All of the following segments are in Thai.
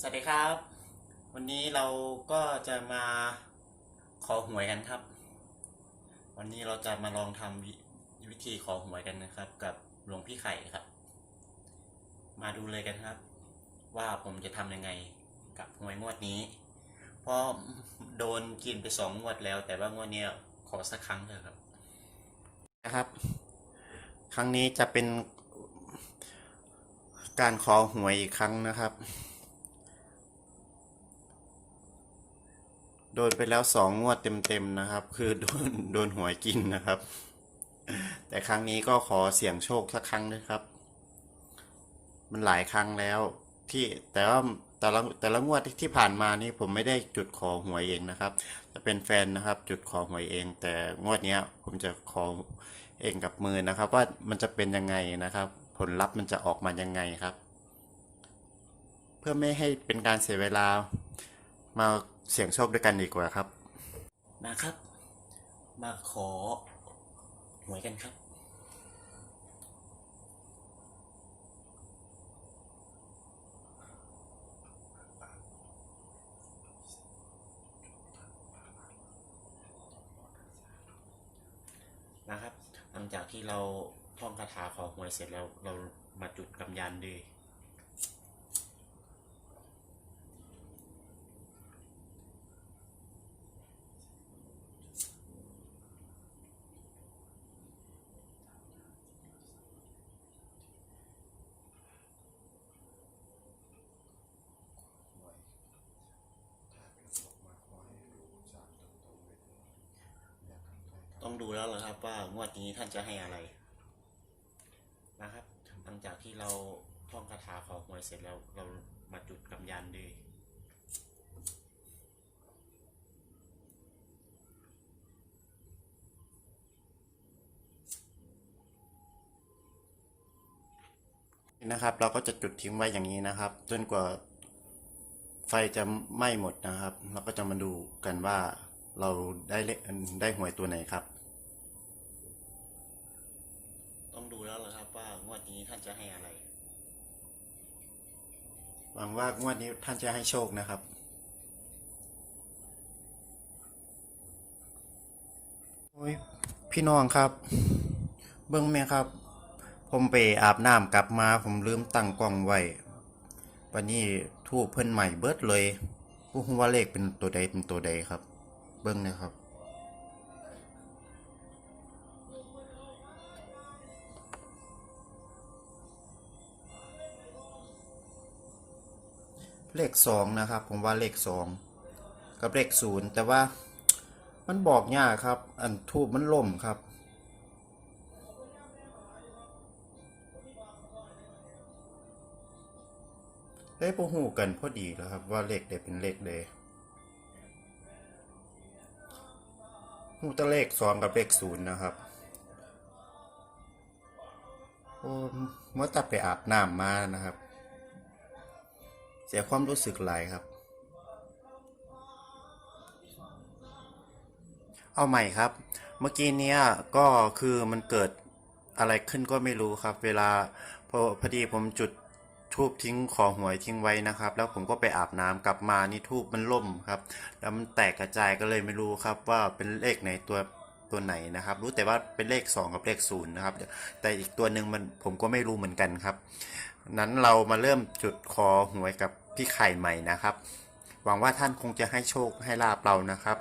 สวัสดีครับ วันนี้เราก็จะมาขอหวยกันครับ วันนี้เราจะมาลองทำวิวิธีขอหวยกันนะครับ กับหลวงพี่ไข่ครับ มาดูเลยกันครับ ว่าผมจะทำยังไงกับหวยงวดนี้ เพราะโดนกินไปสองงวดแล้ว แต่ว่างวดนี้ขอสักครั้งเถอะครับนะครับ ครั้งนี้จะเป็นการขอหวยอีกครั้งนะครับ โดนไปแล้วสองงวดเต็มๆนะครับ คือโดนโดนหวยกินนะครับ แต่ครั้งนี้ก็ขอเสี่ยงโชคสักครั้งนะครับ มันหลายครั้งแล้วที่แต่ว่าแต่ละแต่ละงวดที่ที่ผ่านมานี่ผมไม่ได้จุดขอหวยเองนะครับ จะเป็นแฟนนะครับ จุดขอหวยเอง แต่งวดนี้ผมจะขอเองกับมือนะครับ ว่ามันจะเป็นยังไงนะครับ ผลลัพธ์มันจะออกมายังไงครับ เพื่อไม่ให้เป็นการเสียเวลา มาเสี่ยงโชคด้วยกันดีกว่าครับนะครับ มาขอหวยกันครับ นะครับ หลังจากที่เราท่องคาถาขอหวยเสร็จแล้วเรามาจุดกำยันดีต้องดู แล้วเหรอครับ ว่างวดนี้ท่านจะให้อะไร นะครับ หลังจากที่เราท่องคาถาขอหวยเสร็จแล้วเรามาจุดกำยันดีนะครับ เราก็จะจุดทิ้งไว้อย่างนี้นะครับ จนกว่าไฟจะไหม้หมดนะครับ เราก็จะมาดูกันว่าเราได้เลขได้หวยตัวไหนครับ ต้องดู แล้วเหรอครับ ว่างวดนี้ท่านจะให้อะไร หวังว่างวดนี้ท่านจะให้โชคนะครับ โอ้ยพี่น้องครับ เบิ้งแม่ครับ ผมไปอาบน้ำกลับมา ผมลืมตั้งกล้องไว้วันนี้ทูบเพิ่นใหม่เบิดเลยผู้ฮู้ว่าเลขเป็นตัวใดเป็นตัวใดครับ เบิ้งนะครับ เลขสองนะครับ ผมว่าเลขสองกับเลขศูนย์แต่ว่ามันบอกยากครับ อันทูบมันล่มครับ ได้พอหูกันพอดีแล้วครับ ว่าเลขใดเป็นเลขใดหูแตะเลขสองกับเลขศูนย์นะครับโอ้เมื่อตัดไปอาบน้ำมานะครับ สียความรู้สึกหลายครับ เอาใหม่ครับ เมื่อกี้เนี้ยก็คือมันเกิดอะไรขึ้นก็ไม่รู้ครับ เวลาพอพอดีผมจุดทูบทิ้งขอหวยทิ้งไว้นะครับ แล้วผมก็ไปอาบน้ำกลับมานี่ทูบมันล่มครับ แล้วมันแตกกระจายก็เลยไม่รู้ครับ ว่าเป็นเลขไหนตัวตัวไหนนะครับ รู้แต่ว่าเป็นเลข 2 กับเลข0นะครับ แต่อีกตัวหนึ่งมันผมก็ไม่รู้เหมือนกันครับ นั้นเรามาเริ่มจุดคอหวยกับ พี่ไข่ใหม่นะครับ หวังว่าท่านคงจะให้โชคให้ลาบเรานะครับ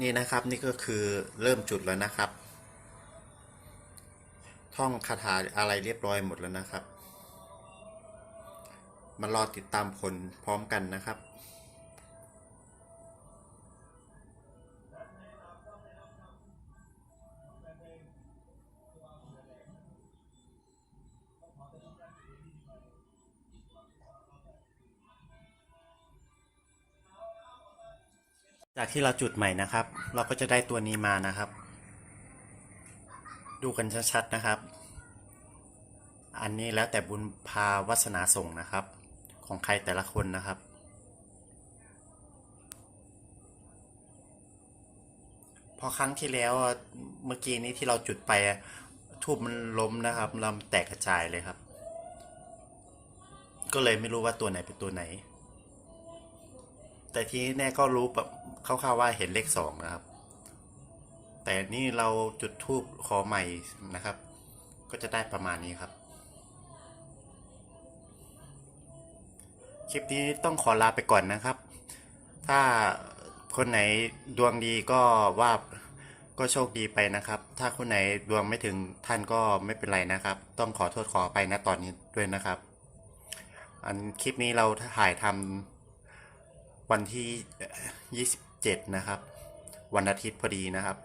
นี่นะครับนี่ก็คือเริ่มจุดแล้วนะครับ ท่องคาถาอะไรเรียบร้อยหมดแล้วนะครับ มารอติดตามผลพร้อมกันนะครับ จากที่เราจุดใหม่นะครับ เราก็จะได้ตัวนี้มานะครับ ดูกันชัดๆนะครับ อันนี้แล้วแต่บุญพาวาสนาส่งนะครับ ของใครแต่ละคนนะครับ พอครั้งที่แล้วเมื่อกี้นี้ที่เราจุดไปทูบมันล้มนะครับลำแตกกระจายเลยครับ ก็เลยไม่รู้ว่าตัวไหนเป็นตัวไหน แต่ที่แน่ก็รู้แบบ คร่าวๆว่าเห็นเลขสองนะครับ แต่นี่เราจุดทูบขอใหม่นะครับ ก็จะได้ประมาณนี้ครับ คลิปนี้ต้องขอลาไปก่อนนะครับ ถ้าคนไหนดวงดีก็ว่าก็โชคดีไปนะครับ ถ้าคนไหนดวงไม่ถึงท่านก็ไม่เป็นไรนะครับ ต้องขอโทษขอไปนะตอนนี้ด้วยนะครับ อันคลิปนี้เราถ่ายทำวันที่ 27นะครับ วันอาทิตย์พอดีนะครับ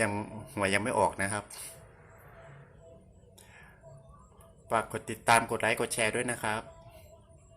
ยังหัวยยังไม่ออกนะครับฝากกดติดตามกดไลค์กดแชร์ด้วยนะครับ